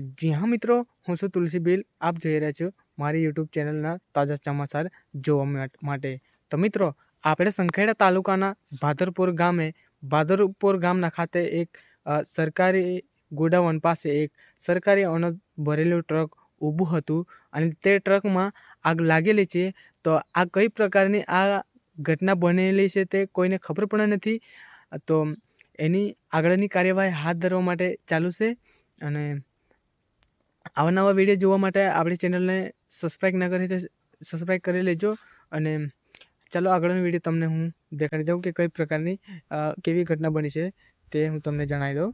જી હા મિત્રો, હું છું તુલસી બિલ. આપ જોઈ રહ્યા છો મારી યુટ્યુબ ચેનલના તાજા સમાચાર જોવા માટ- તો મિત્રો, આપણે સંખેડા તાલુકાના ભાદરપુર ગામે, ભાદરપુર ગામના ખાતે એક સરકારી ગોડાઉન પાસે એક સરકારી અનાજ ભરેલું ટ્રક ઊભું હતું અને તે ટ્રકમાં આગ લાગેલી છે. તો આ કઈ પ્રકારની આ ઘટના બનેલી છે તે કોઈને ખબર પણ નથી. તો એની આગળની કાર્યવાહી હાથ ધરવા માટે ચાલુ છે અને આવા નવા વીડિયો જોવા માટે આપણી ચેનલને સબસ્ક્રાઈબ ના કરી તો સબસ્ક્રાઈબ કરી લેજો અને ચાલો આગળનો વીડિયો તમને હું દેખાડી દઉં કે કઈ પ્રકારની કેવી ઘટના બની છે તે હું તમને જણાવી દઉં.